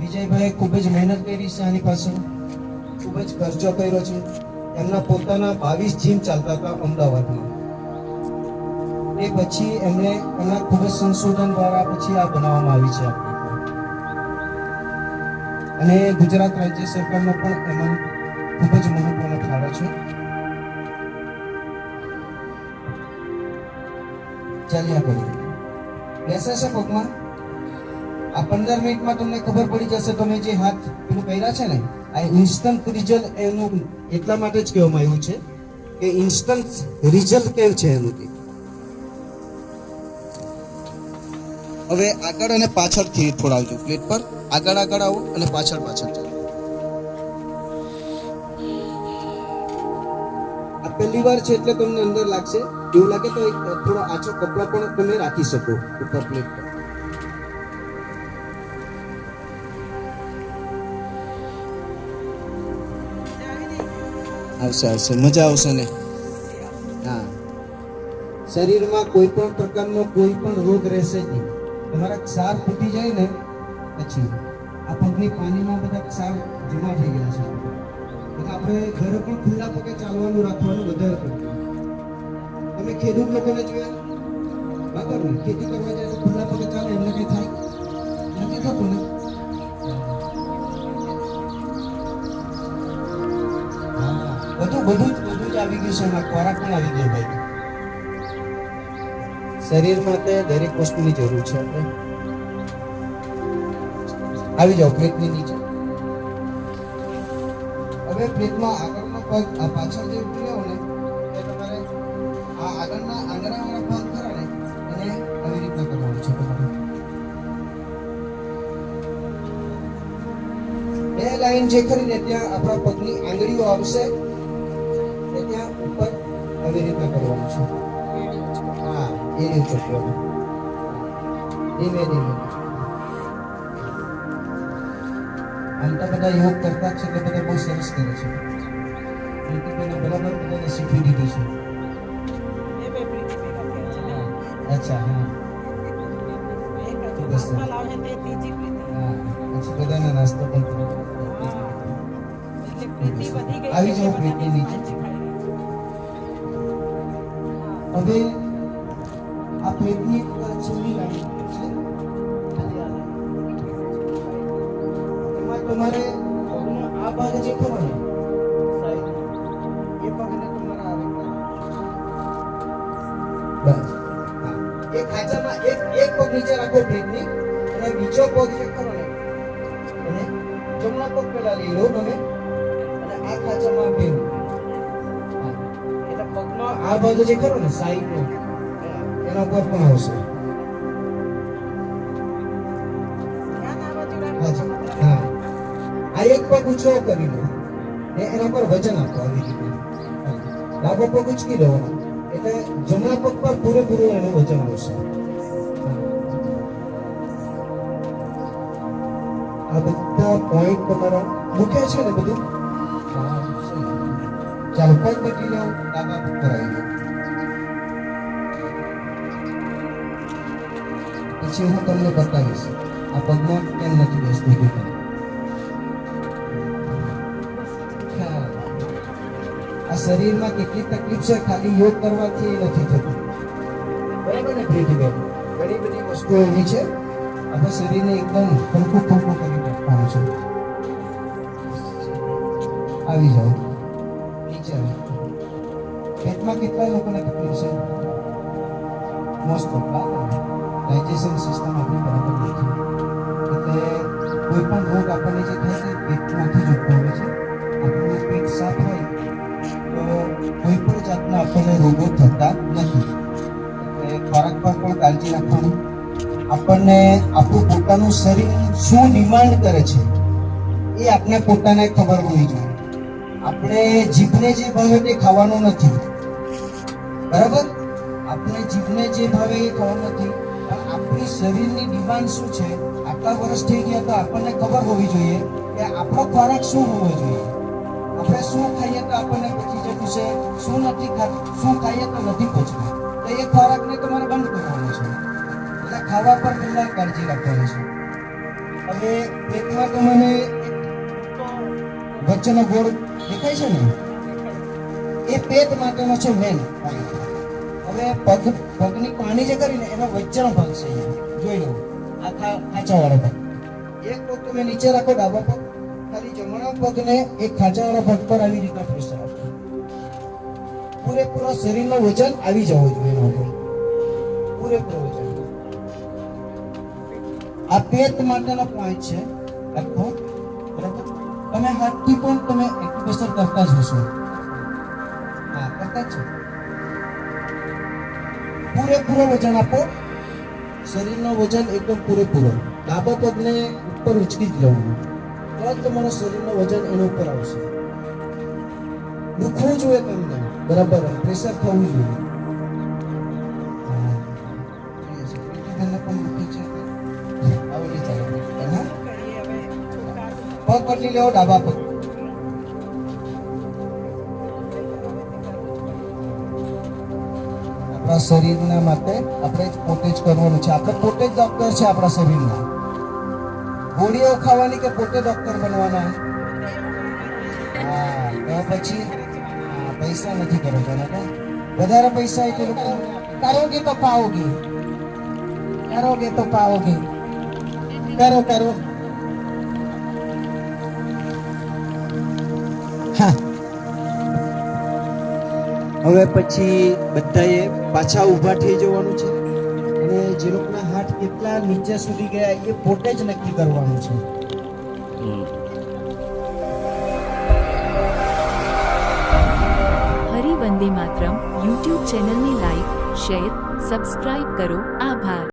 વિજયભાઈ ખૂબ જ મહેનત કરી છે આની પાછળ. ખૂબ જ ખર્ચો કર્યો છે. એમના પોતાના બાવીસ જીમ ચાલતા હતા અમદાવાદમાં. એ પછી એમના ખૂબ જ સંશોધન દ્વારા પછી આ બનાવવામાં આવી છે અને ગુજરાત રાજ્ય સરકારનો પણ એમાં ખૂબ જ મહત્વનો ફાળો છે. ચાલ્યા કરીએ. બેસે છે પગમાં આ પંદર મિનિટમાં તમને ખબર પડી જશે, તમે જે હાથ પેલું પહેર્યા છે ને, આ ઇન્સ્ટન્ટ રિઝલ્ટ એનું એટલા માટે જ કહેવામાં આવ્યું છે કે ઇન્સ્ટન્ટ રિઝલ્ટ કેમ છે એનું કે હવે આગળ અને પાછળથી થોડા આવજો પ્લેટ પર. આગળ આગળ આવો અને પાછળ પાછળ ચાલો. આ પહેલી વાર છે એટલે તમને અંદર લાગશે. એવું લાગે તો એક થોડો આછો કપડા પણ તમે રાખી શકો ઉપર પ્લેટ પર. આવશે આવશે. મજા આવશે ને? હા. શરીરમાં કોઈ પણ પ્રકારનો કોઈ પણ રોગ રહેશે નહીં. તમારા ક્ષાર ફૂટી જાય ને, પછી આ પગની પાણીમાં બધા ક્ષાર જમા થઈ ગયા છે. એટલે આપણે ઘરે પણ ખુલ્લા પગે ચાલવાનું રાખવાનું વધારે પડતું. તમે ખેડૂત લોકોને જોયા? બરાબર ખેતી કરવા જાય ખુલ્લા પગે ચાલે, એમને કઈ થાય? નથી થતું ને બધું જ બધું જ આવી ગયું છે. એમાં ખોરાક પણ આવી ગયો ભાઈ. શરીર માટે દરેક વસ્તુની જરૂર છે આપણે. આવી જાઓ, પ્લેટની નીચે. હવે પ્લેટમાં આગળનો પગ આ પાછળ જે ઉતર્યો ને, એ તમારે આ આગળના આંગળાવાળા પગ કરો ને એને આવી રીતના કરવાનું છે તમારે. બે લાઈન જે ખરી ને ત્યાં આપણા પગની આંગળીઓ આવશે. ને ત્યાં ઉપર આવી રીતના કરવાનું છે. હા એ રીતે ધીમે ધીમે. આમ તો બધા યોગ કરતા છે એટલે બધા બહુ સરસ કરે છે. પ્રીતિબેને બરાબર બધાને શીખવી દીધું છે. અચ્છા હા. પછી બધાને નાસ્તો પણ આવી જાઓ પ્રીતિ નીચે હવે આ ભેદની એક છેલ્લી લાઈન છે? તમારે આ ભાગ જે ખરો એ પગને તમારે આ રીતના બસ. એક ખાંચામાં એક એક પગ નીચે રાખો પ્લેટની અને બીજો પગ જે ખરો ને એને જમણો પગ પેલા લઈ લો તમે, અને આ ખાંચામાં પગનો આ ભાગ જે કરો ને સાઈડનો એના પર પણ આવશે. આ એક પગ ઊંચો કરી લો. એના પર વજન આપો આવી રીતે. ડાબો પગ ઉચકી દેવાનો એટલે જમણા પગ પર પૂરેપૂરું એનું વજન આવશે. આ બધા પોઈન્ટ તમારા મૂક્યા છે ને બધું. ચાલો પગ બદલી લો ડાબા આવી જાઓ પછી હું તમને બતાવીશ, આ પગમાં કેમ નથી બેસતું. હા. આ શરીરમાં કેટલી તકલીફ છે, ખાલી યોગ કરવાથી નથી થતું બરાબર ને પ્રીતિબેન ઘણી બધી વસ્તુઓ એવી છે, આપણે શરીરને એકદમ ફંકું ફંકું કરી નાખવાનું છે આવી જાઓ. પેટમાં કેટલા લોકોને તકલીફ છે મોસ્ટ ઓફ ડાયજેશન સિસ્ટમ આપણી બરાબર નથી એટલે કોઈ પણ રોગ આપણને જે થાય છે પેટમાંથી જ ઉદભવે છે આપણું પેટ સાફ હોય તો કોઈ પણ જાતના આપણને રોગો થતા નથી એટલે ખોરાક પર પણ કાળજી રાખવાની આપણને આપણું પોતાનું શરીર શું ડિમાન્ડ કરે છે એ આપણે પોતાને ખબર હોવી જોઈએ આપણે જીભને જે ભાવે તે ખાવાનું નથી. બરાબર? આપણે જીભને જે ભાવે એ ખાવાનું નથી. પણ આપણી શરીરની ડિમાન્ડ શું છે? આટલા વર્ષ થઈ ગયા તો આપણને ખબર હોવી જોઈએ કે આપણો ખોરાક શું હોવો જોઈએ. આપણે શું ખાઈએ તો આપણને પચી જતું છે? શું નથી ખાતું? શું ખાઈએ તો નથી પચતું? તો એ ખોરાકને તમારે બંધ કરવાનો છે. એટલે ખાવા પર પહેલાં કાળજી રાખવાની છે. હવે પેટમાં તો મને વચ્ચેનો ગોળ દેખાય છે ને? એ પેટ માટેનો છે મેન હવે પગ, પગની પાણી જે કરીને એનો વચ્ચેનો ભાગ છે જોઈ લો. આખા ખાંચાવાળો પગ એક પગ તમે નીચે રાખો, ડાબો પગ. ખાલી જમણા પગને એક ખાંચાવાળા પગ પર આવી રીતના પ્રેશર આપો. પૂરેપૂરો શરીરનું વજન આવી જવો જોઈએ એનો પૂરેપૂરો વજન. આ પેટ માટેનો પોઈન્ટ છે. આખો તમે હાથથી પણ તમે એક્ટિવેશન કરતા જ હશો. હા, કરતા છો. પૂરેપૂરો વજન આપો. શરીરનો વજન એકદમ પૂરેપૂરો. ડાબા પગને ઉપર ઉચકી જ લેવું. તરત તમારા શરીરનું વજન એના ઉપર આવશે. દુખવું જોઈએ તમને. બરાબર. પ્રેશર થવું જોઈએ. પગ બદલી લેવો ડાબા પગ આપણા શરીરના માટે આપણે જ પોતે જ કરવાનું છે આપણે પોતે જ ડોક્ટર છે આપણા શરીરના ગોળીઓ ખાવાની કે પોતે ડોક્ટર બનવાના હા તો પછી હા, પૈસા નથી કરવાના કે વધારે પૈસા એ લોકો કરોગે તો પાઓગે કરોગે તો પાઓગે કરો કરો હવે પછી બધાએ પાછા ઊભા થઈ જવાનું છે. અને જે લોકોના હાથ કેટલા નીચે સુધી ગયા એ પોતે જ નક્કી કરવાનું છે. હરિવંદી માત્રમ યુટ્યુબ ચેનલને લાઈક, શેર, સબસ્ક્રાઇબ કરો. આભાર.